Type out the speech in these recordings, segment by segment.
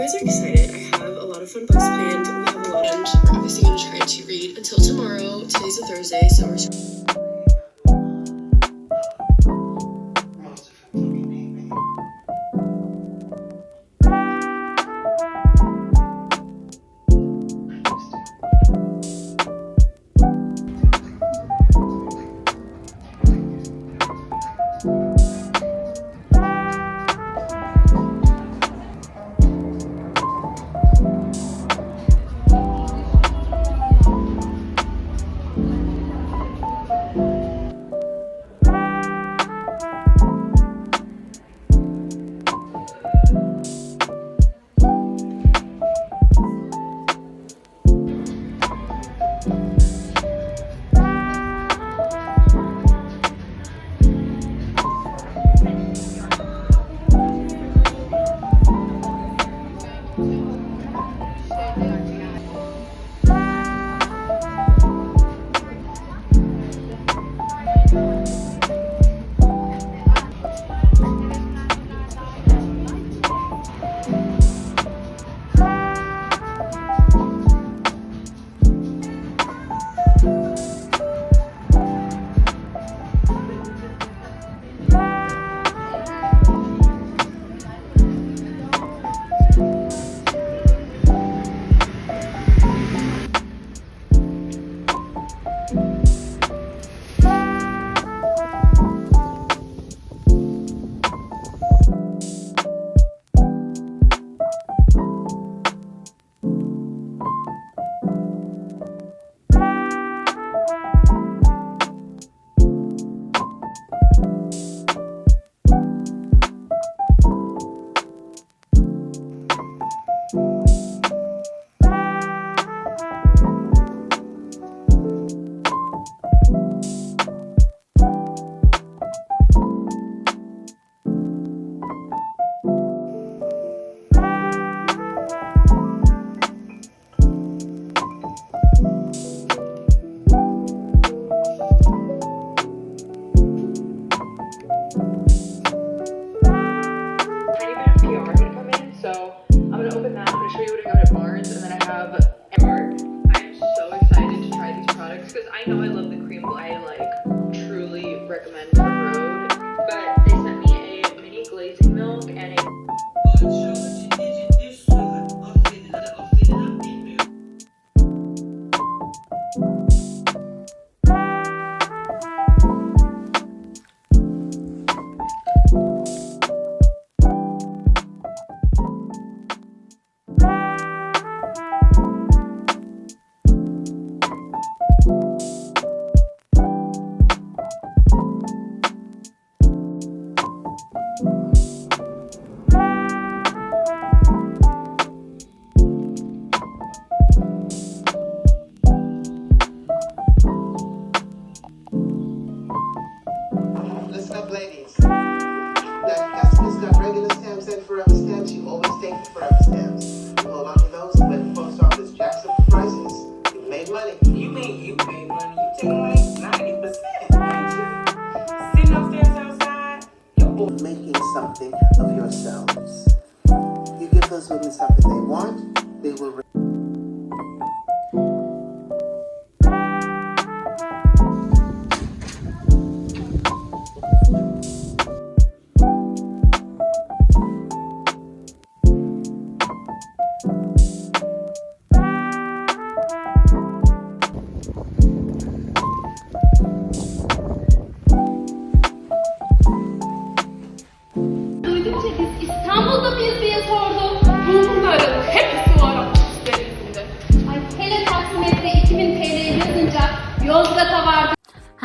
guys are excited, I have a lot of fun books planned. We have a lot, and obviously going to try to read until tomorrow. Today's a Thursday, so we're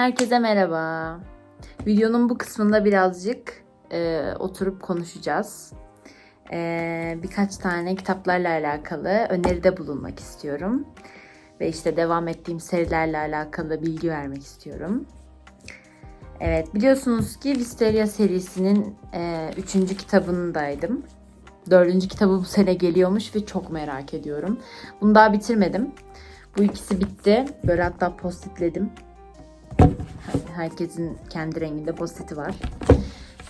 Herkese merhaba. Videonun bu kısmında birazcık e, oturup konuşacağız. E, birkaç tane kitaplarla alakalı öneride bulunmak istiyorum. Ve işte devam ettiğim serilerle alakalı bilgi vermek istiyorum. Evet biliyorsunuz ki Wisteria serisinin 3. kitabındaydım. Dördüncü kitabı bu sene geliyormuş ve çok merak ediyorum. Bunu daha bitirmedim. Bu ikisi bitti. Böyle hatta postitledim. Herkesin kendi renginde postiti var.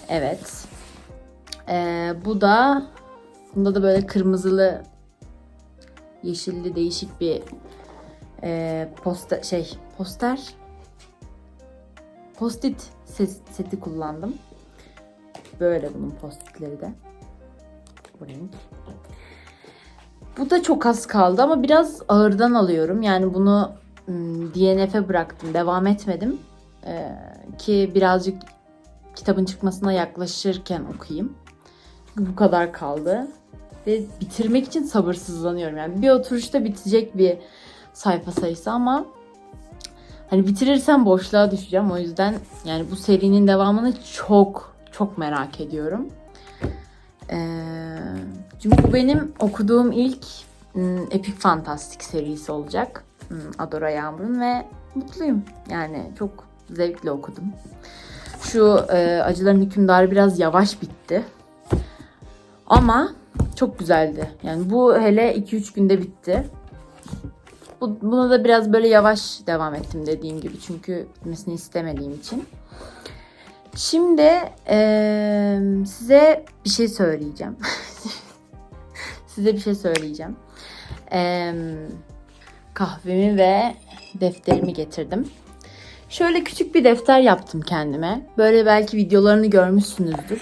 Evet. Ee, bu da Bunda da böyle kırmızılı, yeşilli değişik bir e, poster şey poster Post-it seti kullandım. Böyle bunun post-itleri de. Bu renk. Bu da çok az kaldı ama biraz ağırdan alıyorum. Yani bunu DNF'e bıraktım. Devam etmedim. Ee, ki birazcık kitabın çıkmasına yaklaşırken okuyayım. Çünkü bu kadar kaldı. Ve bitirmek için sabırsızlanıyorum. Yani bir oturuşta bitecek bir sayfa sayısı ama hani bitirirsem boşluğa düşeceğim. O yüzden yani bu serinin devamını çok çok merak ediyorum. Ee, çünkü bu benim okuduğum ilk ım, epik fantastik serisi olacak. Im, Adora Yağmur'un ve mutluyum. Yani çok zevkle okudum. Şu e, Acıların Hükümdarı biraz yavaş bitti. Ama çok güzeldi. Yani bu hele 2-3 günde bitti. Bu, buna da biraz böyle yavaş devam ettim dediğim gibi. Çünkü bitmesini istemediğim için. Şimdi eee, size bir şey söyleyeceğim. size bir şey söyleyeceğim. Eee, kahvemi ve defterimi getirdim. Şöyle küçük bir defter yaptım kendime. Böyle belki videolarını görmüşsünüzdür.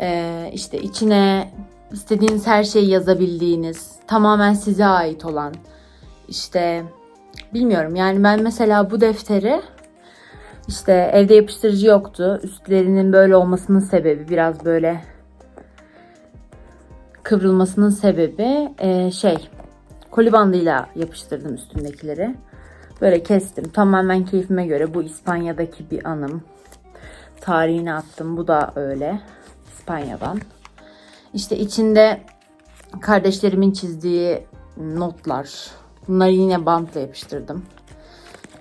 Ee, işte içine istediğiniz her şeyi yazabildiğiniz, tamamen size ait olan, işte bilmiyorum yani ben mesela bu defteri işte evde yapıştırıcı yoktu. Üstlerinin böyle olmasının sebebi biraz böyle kıvrılmasının sebebi e, şey koli bandıyla yapıştırdım üstündekileri. Böyle kestim. Tamamen keyfime göre. Bu İspanya'daki bir anım. Tarihini attım. Bu da öyle. İspanya'dan. İşte içinde kardeşlerimin çizdiği notlar. Bunları yine bantla yapıştırdım.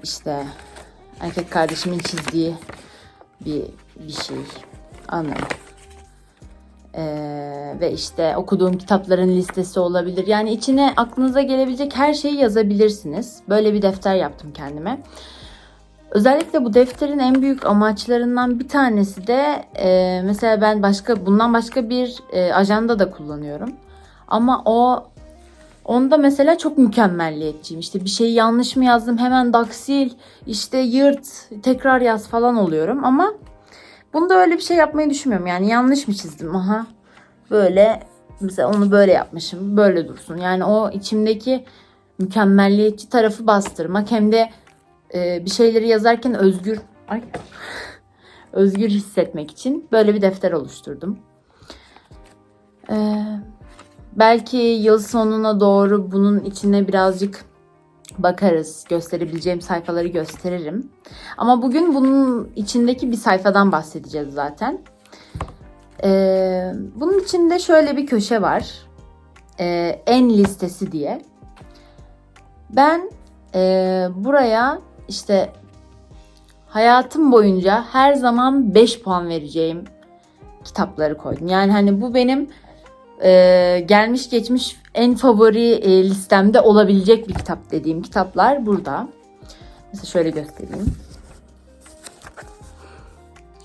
İşte erkek kardeşimin çizdiği bir bir şey. Anı. Ee, ve işte okuduğum kitapların listesi olabilir. Yani içine aklınıza gelebilecek her şeyi yazabilirsiniz. Böyle bir defter yaptım kendime. Özellikle bu defterin en büyük amaçlarından bir tanesi de e, mesela ben başka bundan başka bir e, ajanda da kullanıyorum. Ama o onda mesela çok mükemmelliyetçiyim. İşte bir şeyi yanlış mı yazdım hemen daksil, işte yırt, tekrar yaz falan oluyorum ama Bunda öyle bir şey yapmayı düşünmüyorum. Yani yanlış mı çizdim? Aha. Böyle mesela onu böyle yapmışım. Böyle dursun. Yani o içimdeki mükemmelliyetçi tarafı bastırmak hem de e, bir şeyleri yazarken özgür ay özgür hissetmek için böyle bir defter oluşturdum. Ee, belki yıl sonuna doğru bunun içine birazcık bakarız. Gösterebileceğim sayfaları gösteririm. Ama bugün bunun içindeki bir sayfadan bahsedeceğiz zaten. Ee, bunun içinde şöyle bir köşe var. Ee, en listesi diye. Ben e, buraya işte hayatım boyunca her zaman 5 puan vereceğim kitapları koydum. Yani hani bu benim e, gelmiş geçmiş en favori e, listemde olabilecek bir kitap dediğim kitaplar burada. Mesela şöyle göstereyim.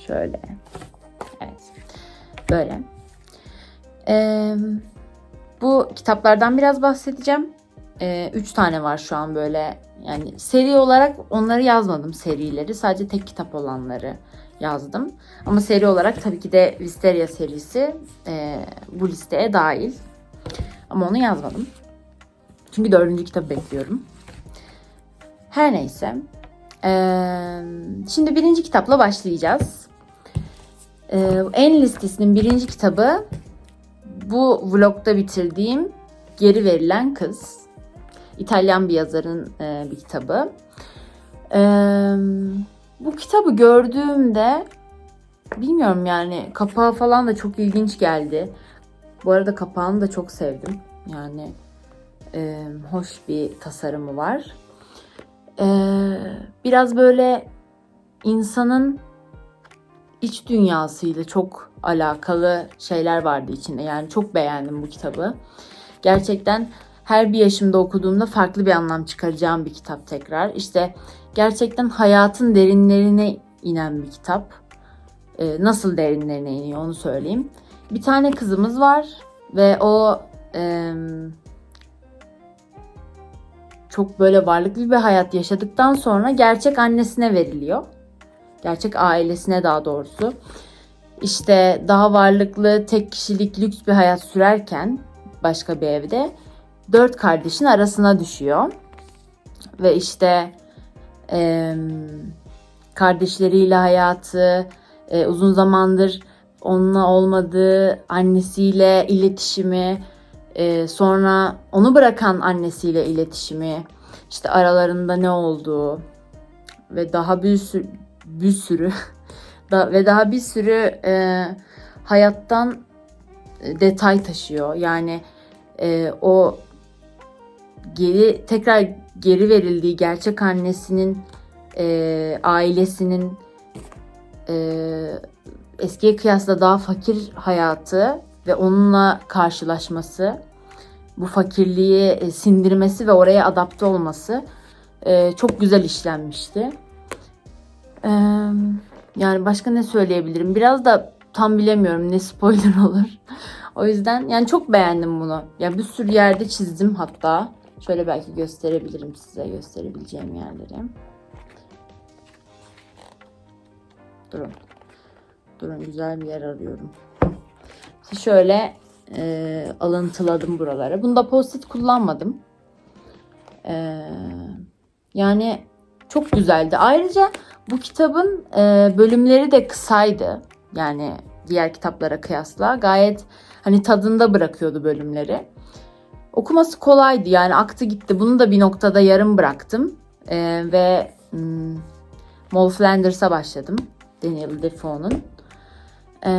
Şöyle. Evet. Böyle. Ee, bu kitaplardan biraz bahsedeceğim. Ee, üç tane var şu an böyle. Yani seri olarak onları yazmadım serileri. Sadece tek kitap olanları yazdım. Ama seri olarak tabii ki de Wisteria serisi e, bu listeye dahil. Ama onu yazmadım. Çünkü dördüncü kitabı bekliyorum. Her neyse. Ee, şimdi birinci kitapla başlayacağız. Ee, en listesinin birinci kitabı bu vlogda bitirdiğim Geri Verilen Kız. İtalyan bir yazarın e, bir kitabı. Ee, bu kitabı gördüğümde bilmiyorum yani kapağı falan da çok ilginç geldi. Bu arada kapağını da çok sevdim. Yani e, hoş bir tasarımı var. E, biraz böyle insanın iç dünyasıyla çok alakalı şeyler vardı içinde. Yani çok beğendim bu kitabı. Gerçekten her bir yaşımda okuduğumda farklı bir anlam çıkaracağım bir kitap tekrar. İşte gerçekten hayatın derinlerine inen bir kitap. E, nasıl derinlerine iniyor onu söyleyeyim. Bir tane kızımız var ve o e, çok böyle varlıklı bir hayat yaşadıktan sonra gerçek annesine veriliyor. Gerçek ailesine daha doğrusu. İşte daha varlıklı, tek kişilik, lüks bir hayat sürerken başka bir evde dört kardeşin arasına düşüyor. Ve işte e, kardeşleriyle hayatı, e, uzun zamandır onunla olmadığı annesiyle iletişimi, e, sonra onu bırakan annesiyle iletişimi, işte aralarında ne olduğu ve daha bir sürü, bir sürü da, ve daha bir sürü e, hayattan e, detay taşıyor. Yani e, o geri tekrar geri verildiği gerçek annesinin e, ailesinin e, eskiye kıyasla daha fakir hayatı ve onunla karşılaşması, bu fakirliği e, sindirmesi ve oraya adapte olması e, çok güzel işlenmişti. E, yani başka ne söyleyebilirim? Biraz da tam bilemiyorum ne spoiler olur. o yüzden yani çok beğendim bunu. Yani bir sürü yerde çizdim hatta. Şöyle belki gösterebilirim size gösterebileceğim yerleri. Durun. Durun güzel bir yer arıyorum. Şöyle e, alıntıladım buraları. Bunda post-it kullanmadım. E, yani çok güzeldi. Ayrıca bu kitabın e, bölümleri de kısaydı. Yani diğer kitaplara kıyasla gayet hani tadında bırakıyordu bölümleri. Okuması kolaydı yani aktı gitti. Bunu da bir noktada yarım bıraktım. E, ve hmm, Moll Flanders'a başladım. Daniel Defoe'nun. Ee,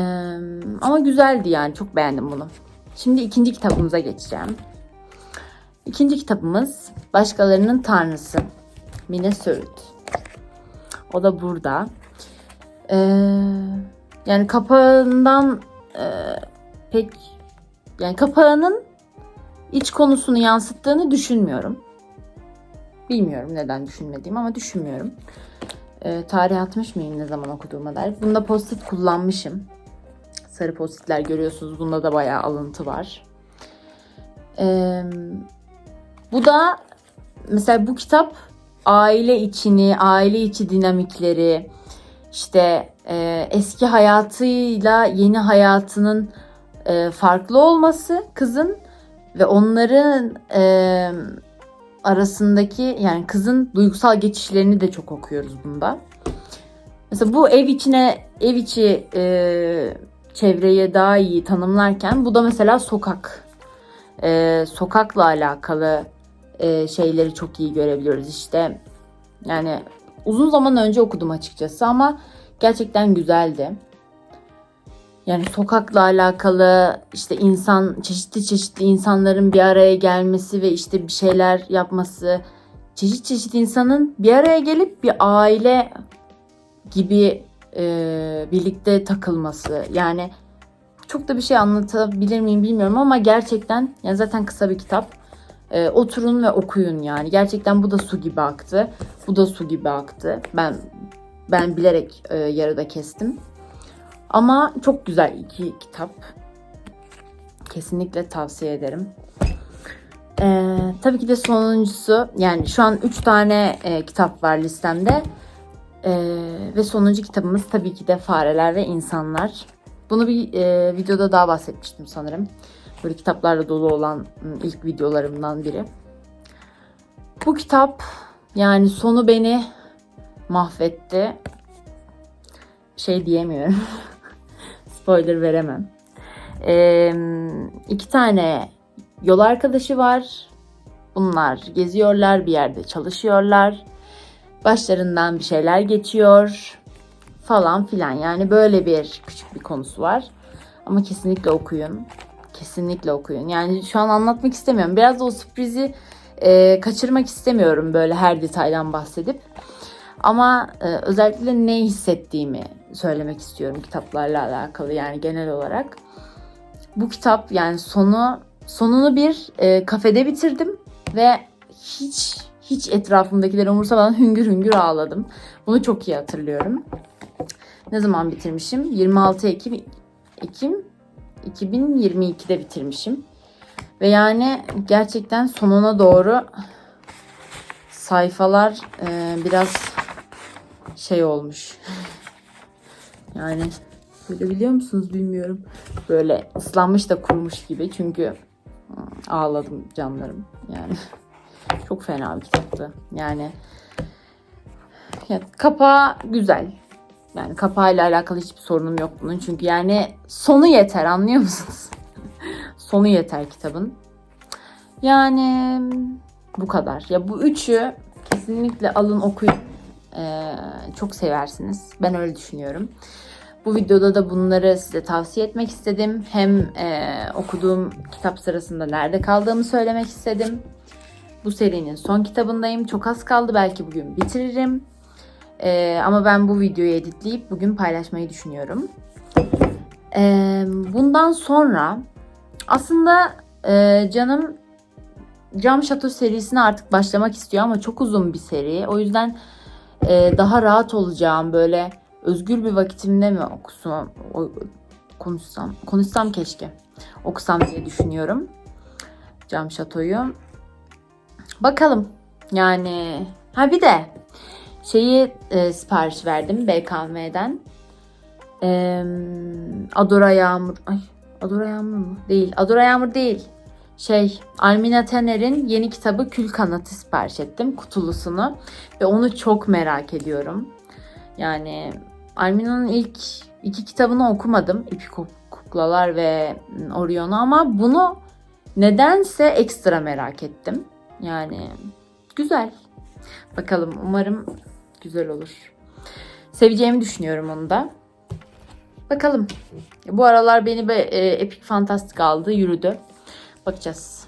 ama güzeldi yani çok beğendim bunu. Şimdi ikinci kitabımıza geçeceğim. İkinci kitabımız Başkalarının Tanrısı. Mine Söğüt. O da burada. Ee, yani kapağından e, pek yani kapağının iç konusunu yansıttığını düşünmüyorum. Bilmiyorum neden düşünmediğim ama düşünmüyorum. Ee, tarih atmış mıyım ne zaman okuduğuma dair. Bunda post-it kullanmışım. Sarı post-itler görüyorsunuz. Bunda da bayağı alıntı var. Ee, bu da mesela bu kitap aile içini, aile içi dinamikleri, işte e, eski hayatıyla yeni hayatının e, farklı olması kızın ve onların e, arasındaki yani kızın duygusal geçişlerini de çok okuyoruz bunda. Mesela bu ev içine ev içi e, çevreyi daha iyi tanımlarken bu da mesela sokak e, sokakla alakalı e, şeyleri çok iyi görebiliyoruz işte yani uzun zaman önce okudum açıkçası ama gerçekten güzeldi. Yani sokakla alakalı işte insan çeşitli çeşitli insanların bir araya gelmesi ve işte bir şeyler yapması, çeşit çeşit insanın bir araya gelip bir aile gibi e, birlikte takılması. Yani çok da bir şey anlatabilir miyim bilmiyorum ama gerçekten yani zaten kısa bir kitap. E, oturun ve okuyun yani. Gerçekten bu da su gibi aktı. Bu da su gibi aktı. Ben ben bilerek e, yarıda kestim. Ama çok güzel iki kitap. Kesinlikle tavsiye ederim. Ee, tabii ki de sonuncusu yani şu an 3 tane e, kitap var listemde. Ee, ve sonuncu kitabımız tabii ki de Fareler ve İnsanlar. Bunu bir e, videoda daha bahsetmiştim sanırım. Böyle kitaplarla dolu olan m, ilk videolarımdan biri. Bu kitap yani sonu beni mahvetti. Şey diyemiyorum. Spoiler veremem. Ee, iki tane yol arkadaşı var. Bunlar geziyorlar, bir yerde çalışıyorlar. Başlarından bir şeyler geçiyor falan filan. Yani böyle bir küçük bir konusu var. Ama kesinlikle okuyun. Kesinlikle okuyun. Yani şu an anlatmak istemiyorum. Biraz da o sürprizi e, kaçırmak istemiyorum böyle her detaydan bahsedip. Ama e, özellikle ne hissettiğimi söylemek istiyorum kitaplarla alakalı yani genel olarak. Bu kitap yani sonu sonunu bir e, kafede bitirdim ve hiç hiç etrafımdakileri umursamadan hüngür hüngür ağladım. Bunu çok iyi hatırlıyorum. Ne zaman bitirmişim? 26 Ekim Ekim 2022'de bitirmişim. Ve yani gerçekten sonuna doğru sayfalar e, biraz şey olmuş. Yani böyle biliyor musunuz bilmiyorum. Böyle ıslanmış da kurumuş gibi. Çünkü hmm, ağladım canlarım. Yani çok fena bir kitaptı. Yani ya, kapağı güzel. Yani kapağıyla alakalı hiçbir sorunum yok bunun. Çünkü yani sonu yeter anlıyor musunuz? sonu yeter kitabın. Yani bu kadar. Ya bu üçü kesinlikle alın okuyun. Ee, çok seversiniz. Ben öyle düşünüyorum. Bu videoda da bunları size tavsiye etmek istedim. Hem e, okuduğum kitap sırasında nerede kaldığımı söylemek istedim. Bu serinin son kitabındayım. Çok az kaldı. Belki bugün bitiririm. Ee, ama ben bu videoyu editleyip bugün paylaşmayı düşünüyorum. Ee, bundan sonra aslında e, canım Cam Şato serisine artık başlamak istiyor ama çok uzun bir seri. O yüzden e, daha rahat olacağım böyle özgür bir vakitimde mi okusam, konuşsam, konuşsam keşke. Okusam diye düşünüyorum. Cam Şato'yu. Bakalım. Yani ha bir de şeyi e, sipariş verdim BKM'den. E, Adora Yağmur. Ay Adora Yağmur mu? Değil. Adora Yağmur değil. Şey Almina Tener'in yeni kitabı Kül Kanatı sipariş ettim. Kutulusunu. Ve onu çok merak ediyorum. Yani Almina'nın ilk iki kitabını okumadım. İpi Kuk- Kuklalar ve Orion'u ama bunu nedense ekstra merak ettim. Yani güzel. Bakalım umarım güzel olur. Seveceğimi düşünüyorum onu da. Bakalım. Bu aralar beni be, e, epik fantastik aldı, yürüdü. Bakacağız.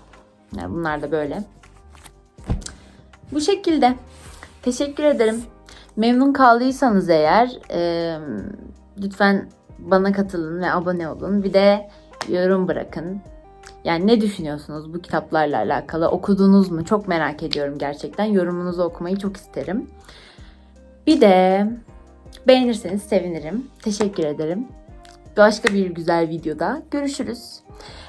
Yani bunlar da böyle. Bu şekilde. Teşekkür ederim. Memnun kaldıysanız eğer e, lütfen bana katılın ve abone olun. Bir de yorum bırakın. Yani ne düşünüyorsunuz bu kitaplarla alakalı? Okudunuz mu? Çok merak ediyorum gerçekten. Yorumunuzu okumayı çok isterim. Bir de beğenirseniz sevinirim. Teşekkür ederim. Başka bir güzel videoda görüşürüz.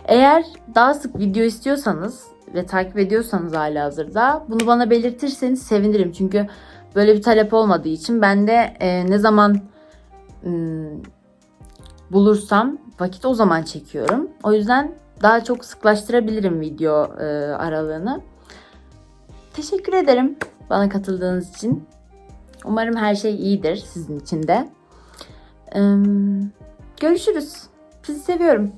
Eğer daha sık video istiyorsanız ve takip ediyorsanız hala hazırda bunu bana belirtirseniz sevinirim. Çünkü böyle bir talep olmadığı için ben de e, ne zaman ım, bulursam vakit o zaman çekiyorum. O yüzden daha çok sıklaştırabilirim video e, aralığını. Teşekkür ederim bana katıldığınız için. Umarım her şey iyidir sizin için de. Ee, görüşürüz. Sizi seviyorum.